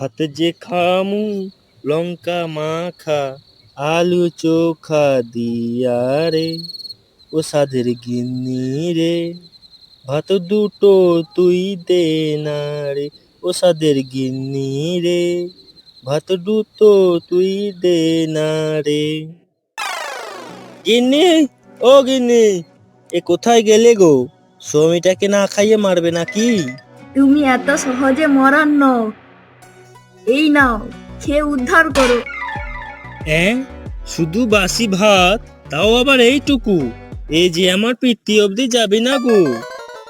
ভাত যে খামু, লঙ্কা মাখা, আলু চোখা দিয়া রে, ও সাধের গিন্নি রে। ভাত দুটো তুই দে না রে, ও সাধের গিন্নি রে। ভাত দুটো তুই দে না রে। গিন্নি, ও গিন্নি, এ কোথায় গেলে গো? স্বামীটাকে না খাইয়ে মারবে নাকি? তুমি এত সহজে মরার নও। এই নাও খেয়ে উদ্ধার করো। হ্যাঁ শুধু বাসি ভাত তাও আবার এইটুকু। এই যে আমার পিতৃ অবধি যাবে না গো।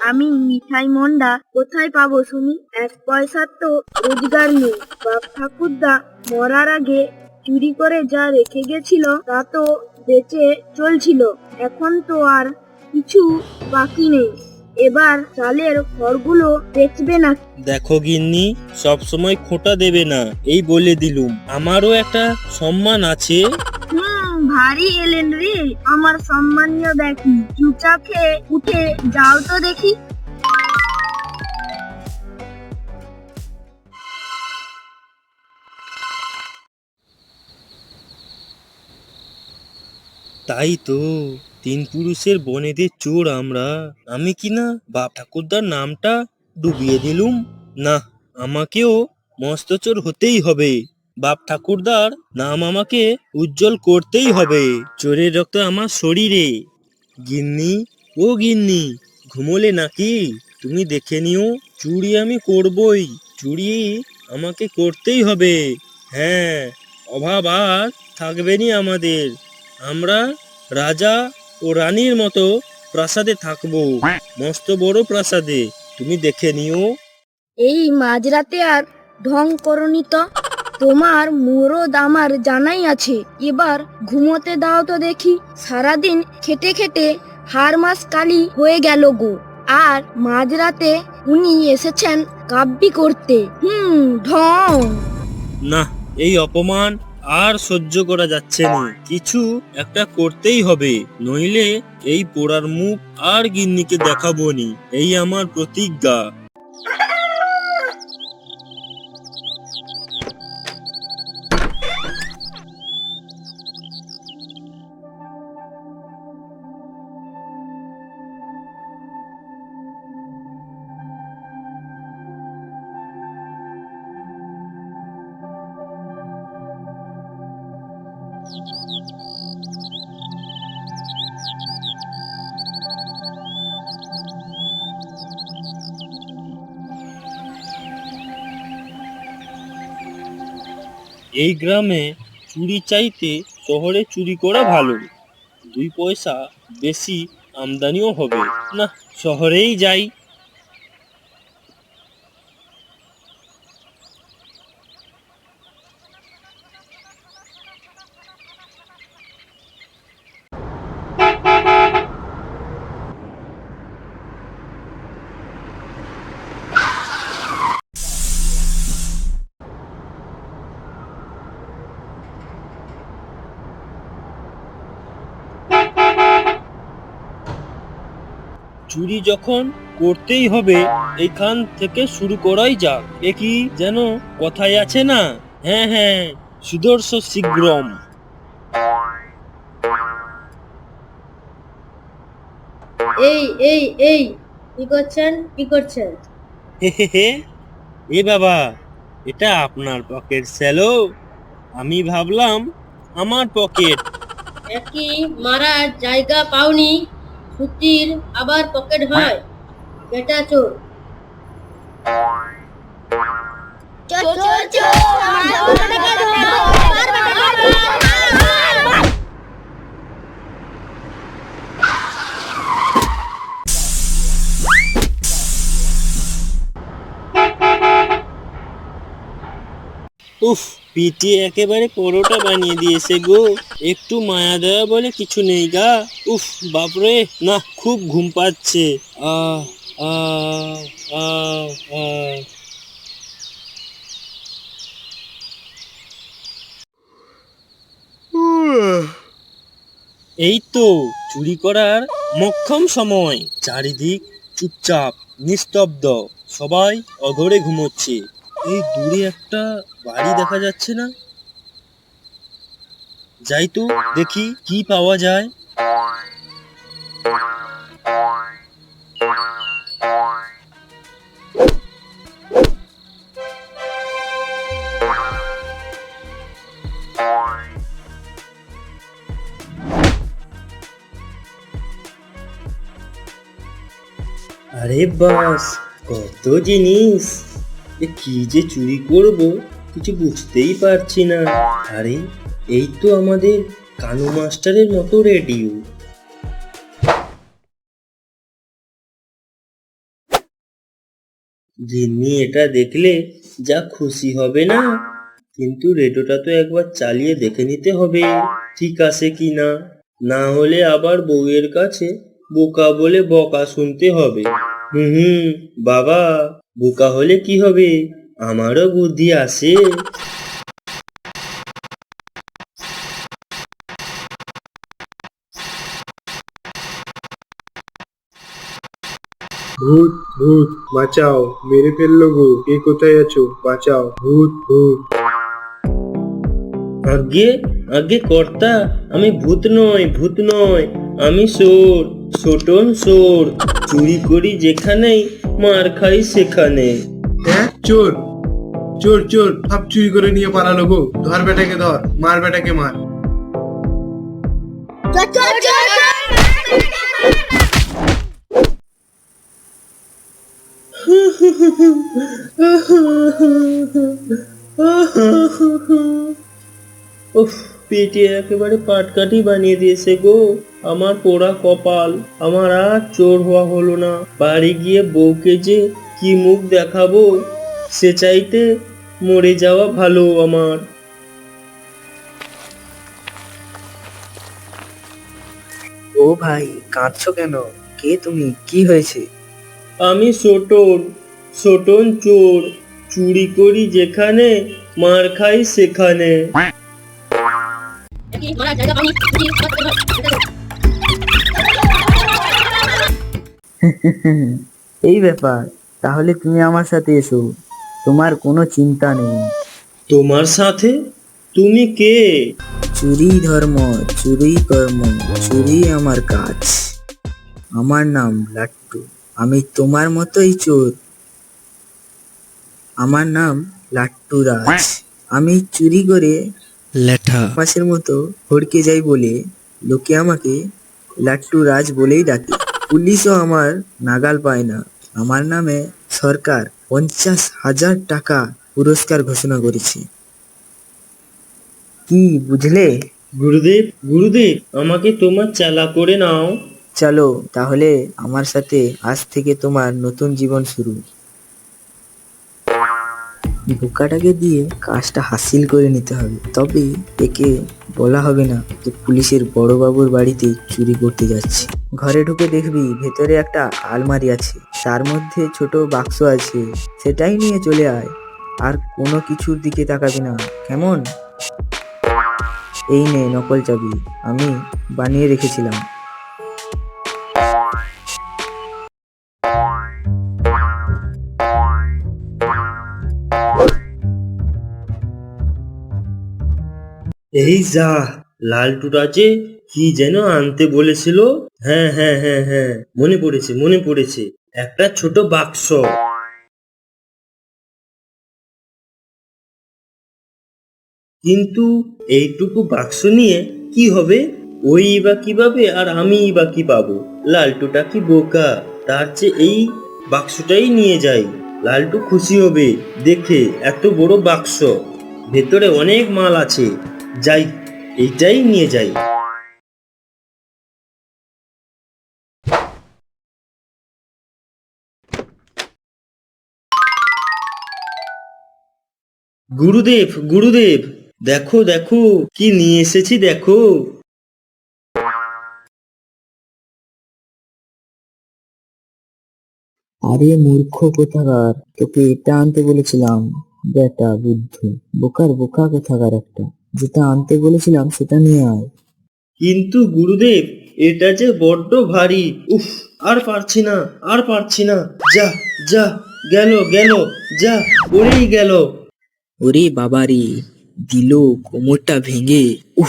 আমি মিঠাই মন্ডা কোথায় পাবো শুনি? এক পয়সার তো রোজগার নেই। বাপ ঠাকুরদা মরার আগে চুরি করে যা রেখে গেছিল তা তো বেঁচে চলছিল। এখন তো আর কিছু বাকি নেই। এবার চালের ঘরগুলো বেচবে না। দেখো গিন্নি সব সময় খোটা দেবে না এই বলে দিলুম। আমারও একটা সম্মান আছে। হুম ভারী এলেন রে আমার সম্মানীয় ব্যক্তি চুপচাপ খেয়ে উঠে যাও তো দেখি। তাই তো। তিন পুরুষের বনেদের চোর আমরা। আমি কি না বাপ ঠাকুরদার নামটা ডুবিয়ে দিলুম? না, আমাকেও মস্ত চোর হতেই হবে। বাপ ঠাকুরদার নাম আমাকে উজ্জ্বল করতেই হবে। চোরের রক্ত আমার শরীরে। গিন্নি, ও গিন্নি, ঘুমোলে নাকি? তুমি দেখে নিও, চুরি আমি করবই। চুরি আমাকে করতেই হবে। হ্যাঁ অভাব আর থাকবেনি আমাদের। আমরা রাজা ও রানীর মতো প্রাসাদে থাকব। মস্ত বড় প্রাসাদে তুমি দেখে নিও। এই মাঝরাতে আর ঢং করনি তো? তোমার মুরদ আমার জানাই আছে এবার ঘুমোতে দাও তো দেখি। সারাদিন খেটে খেটে হার মাস কালি হয়ে গেল গো। আর মাঝরাতে উনি এসেছেন কাব্যি করতে। হুম ঢং। না এই অপমান আর সহ্য করা যাচ্ছে না। কিছু একটা করতেই হবে, নইলে এই পোড়ার মুখ আর গিন্নিকে দেখাবো নি। এই আমার প্রতিজ্ঞা। এই গ্রামে চুরি চাইতে শহরে চুরি করা ভালো। দুই পয়সা বেশি আমদানিও হবে। না, শহরেই যাই। চুরি যখন করতেই হবে এখান থেকে শুরু করাই যাক। এ কি যেন কথায় আছে না? হ্যাঁ হ্যাঁ সুদর্শ শীঘ্রম এই এই এই কি করছেন? কি করছেন? হে হে হে এ বাবা এটা আপনার পকেট স্যালো আমি ভাবলাম আমার পকেট। একই মারার জায়গা পাওনি? সুতির আবার পকেট হয়। বেটা চোর। উফ। পিটি একেবারে পরোটা বানিয়ে দিয়েছে গো। একটু মায়া দেওয়া বলে কিছু নেই গা। উফ, বাপরে, না, খুব ঘুম পাচ্ছে। আহ আহ আহ এই তো চুরি করার মক্ষম সময়। চারিদিক চুপচাপ, নিস্তব্ধ। সবাই অঘরে ঘুমোচ্ছে। এই দূরে একটা বাড়ি দেখা যাচ্ছে না? যাই তো, দেখি কি পাওয়া যায়। আরে বাস, কত জিনিস। এ কি যে চুরি করব কিছু বুঝতেই পারছি না। আরে, এই তো আমাদের কানু মাস্টারের মতো রেডিও। জিম্মি এটা দেখলে যা খুশি হবে না? কিন্তু রেডিওটা তো একবার চালিয়ে দেখে নিতে হবে, ঠিক আছে কি না? না হলে আবার বউয়ের কাছে বোকা বলে বকা শুনতে হবে। হুম হুম, বাবা। বোকা হলে কি হবে? আমারও বুদ্ধি আছে। ভূত ভূত বাঁচাও। মেরে ফেলল গো। কে কোথায় আছো? বাঁচাও। ভূত ভূত। আগে আগে কর্তা আমি ভূত নয় ভূত নয় আমি সোর ছোটন সোর চুরি করি যেখানেই মার খাই সেখানে। হ্যাঁ? চোর। চোর চোর। সব চুরি করে নিয়ে পালালো গো ধর বেটাকে ধর। মার বেটাকে মার। উফ পেটে একেবারে পাটকাঠি বানিয়ে দিয়েছে গো। আমার পোড়া কপাল আমার আর চোর হওয়া হলো না। বাড়ি গিয়ে বউকে যে কি মুখ দেখাবো সে চাইতে মরে যাওয়া ভালো আমার। ও ভাই কাঁদছো কেন? কে তুমি? কি হয়েছে? আমি ছোটন ছোটন চোর। চুরি করি যেখানে মার খাই সেখানে। এই ব্যাপার তাহলে তুমি আমার সাথে এসো। তোমার কোনো চিন্তা নেই। তোমার সাথে? তুমি কে? চুরি ধর্ম চুরি কর্ম চুরি আমার কাজ। আমার নাম লাট্টু। আমি তোমার মতোই চোর। আমার নাম লাট্টু রাজ। আমি চুরি করে লেঠা। মাসের মতো হড়কে যাই বলে লোকে আমাকে লাট্টু রাজ বলেই ডাকে। পুলিশও আমার নাগাল পায় না। আমার নামে সরকার পঞ্চাশ হাজার টাকা পুরস্কার ঘোষণা করেছে। কি বুঝলে? গুরুদেব গুরুদেব আমাকে তোমার চালা করে নাও। চলো তাহলে আমার সাথে আজ থেকে তোমার নতুন জীবন শুরু। বোকাটাকে দিয়ে কাজটা হাসিল করে নিতে হবে। তবে একে বলা হবে না যে পুলিশের বড়বাবুর বাড়িতে চুরি করতে যাচ্ছে। ঘরে ঢুকে দেখবি ভেতরে একটা আলমারি আছে। তার মধ্যে ছোট বাক্স আছে। সেটাই নিয়ে চলে আয়। আর কোনো কিছুর দিকে তাকাবি না। কেমন? এই নে নকল চাবি। আমি বানিয়ে রেখেছিলাম। এই যা লালটুটা যে কি যেন আনতে বলেছিল? হ্যাঁ হ্যাঁ হ্যাঁ হ্যাঁ। মনে পড়েছে মনে পড়েছে। একটা ছোট বাক্স। কিন্তু এইটুকু বাক্স নিয়ে কি হবে? ওই বা কীভাবে আর আমি বা কি পাবো? লালটুটা কি বোকা? তার চেয়ে এই বাক্সটাই নিয়ে যাই। লালটু খুশি হবে। দেখে এত বড় বাক্স। ভেতরে অনেক মাল আছে। যাই, এইটাই নিয়ে যাই। গুরুদেব গুরুদেব দেখো দেখো কি নিয়ে এসেছি দেখো। আরে মূর্খ কোথাকার তোকে এটা আনতে বলেছিলাম। বেটা বুদ্ধ বোকার বোকা কোথাকার একটা। যেটা আনতে বলেছিলাম সেটা নিয়ে আয়। কিন্তু গুরুদেব এটা যে বড্ড ভারী। উফ আর পারছি না আর পারছি না। যা যা গেল গেল যা পড়েই গেল। ওরে বাবারে, দিল কোমরটা ভেঙে, উহ।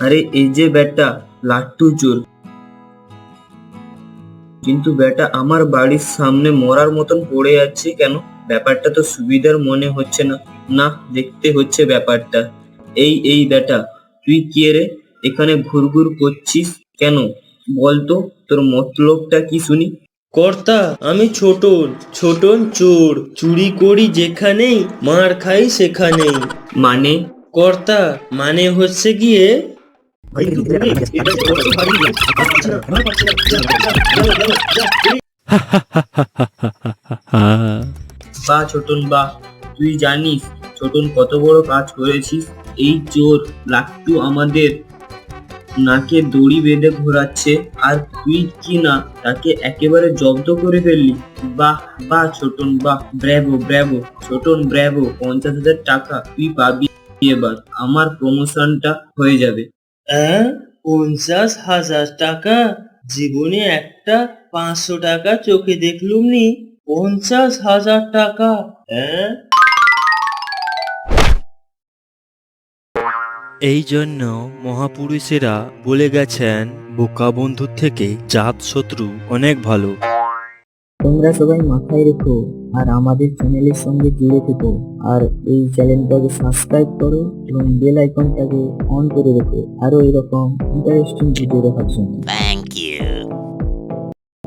আরে, এই যে বেটা লাট্টু চোর। কিন্তু বেটা আমার বাড়ির সামনে মরার মতন পড়ে যাচ্ছে কেন? ব্যাপারটা তো সুবিধার মনে হচ্ছে না। না, দেখতে হচ্ছে ব্যাপারটা। এই এই বেটা তুই কে রে? এখানে ঘুরঘুর করছিস কেন? বলতো, তোর মতলবটা কি শুনি? কর্তা আমি ছোটন ছোটন চোর। চুরি করি যেখানেই মার খাই সেখানেই। মানে? কর্তা মানে হচ্ছে গিয়ে? বা ছোটন বা তুই জানিস ছোটন কত বড় কাজ করেছিস? এই চোর লাট্টু আমাদের নাকে দড়ি বেঁধে ঘোরাচ্ছে, আর তুই কি না তাকে একেবারে জব্দ করে ফেললি? বাহ বাহ, ছোটন, বাহ, ব্র্যাভো ব্র্যাভো, ছোটন, ব্র্যাভো, পঞ্চাশ হাজার টাকা তুই পাবি এবার, আমার প্রমোশনটা হয়ে যাবে। পঞ্চাশ হাজার টাকা? জীবনে একটা পাঁচশো টাকা চোখে দেখলুম নি। পঞ্চাশ হাজার টাকা? হ্যাঁ এই জন্য মহাপুরুষেরা বলে গেছেন, বোকা বন্ধুর থেকে জাত শত্রু অনেক ভালো। তোমরা সবাই মাথায় রেখো আর আমাদের চ্যানেলের সঙ্গে জুড়ে থেকো আর এই চ্যানেলটাকে সাবস্ক্রাইব করো এবং বেল আইকনটাকে অন করে রেখো। আরও এরকম ইন্টারেস্টিং ভিডিও দেখার জন্য।